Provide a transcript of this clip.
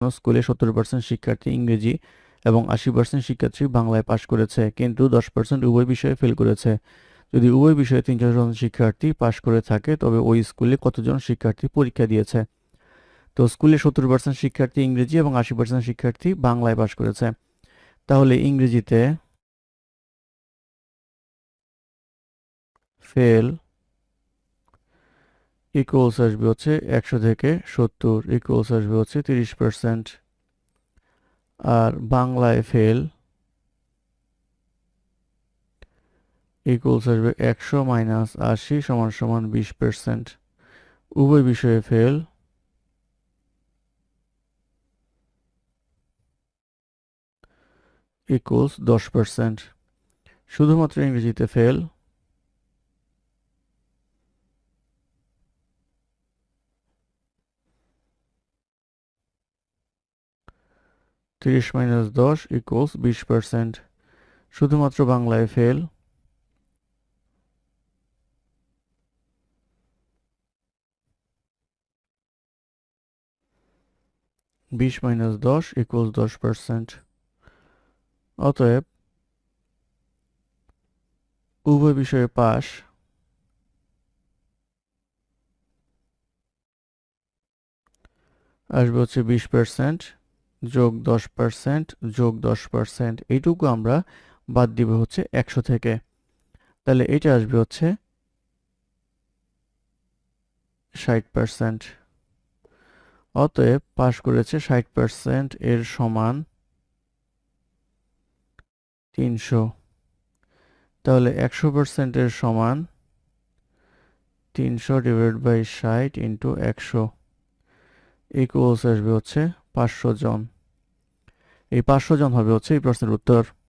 স্কুলে সত্তর পার্সেন্ট শিক্ষার্থী ইংরেজি এবং আশি পার্সেন্ট শিক্ষার্থী বাংলায় পাশ করেছে, কিন্তু দশ পার্সেন্ট উভয় বিষয়ে ফেল করেছে। যদি উভয় বিষয়ে তিন চারজন শিক্ষার্থী পাশ করে থাকে, তবে ওই স্কুলে কতজন শিক্ষার্থী পরীক্ষা দিয়েছে? তো স্কুলে সত্তর পার্সেন্ট শিক্ষার্থী ইংরেজি এবং আশি পার্সেন্ট শিক্ষার্থী বাংলায় পাশ করেছে। তাহলে ইংরেজিতে ফেল ইকুয়ালস আসবে হচ্ছে একশো থেকে সত্তর ইকুয়ালস আসবে হচ্ছে তিরিশ পার্সেন্ট আর বাংলায় ফেল ইকুয়ালস আসবে একশো মাইনাস আশি সমান সমান বিশ পার্সেন্ট উভয় বিষয়ে ফেল ইকুয়ালস দশ পার্সেন্ট শুধুমাত্র ইংরেজিতে ফেল তিরিশ মাইনাস দশ ইকুয়ালস বিশ পার্সেন্ট শুধুমাত্র বাংলায় ফেল বিশ মাইনাস দশ ইকুয়ালস দশ পার্সেন্ট অতএব উভয় বিষয়ে পাশ আসবে হচ্ছে বিশ পার্সেন্ট যোগ দশ পার্সেন্ট, যোগ দশ পার্সেন্ট, এইটুকু আমরা বাদ দিব হচ্ছে একশো থেকে। তাহলে এটা আসবে হচ্ছে ষাট পার্সেন্ট। অতএব পাশ করেছে ষাট পার্সেন্ট এর সমান তিনশো। তাহলে একশো পার্সেন্টের সমান তিনশো ডিভাইড বাই ষাট ইন্টু একশো। ইকুয়ালস আসবে হচ্ছে পাঁচশো জন। এই পাঁচশো জন হবে হচ্ছে এই প্রশ্নের উত্তর।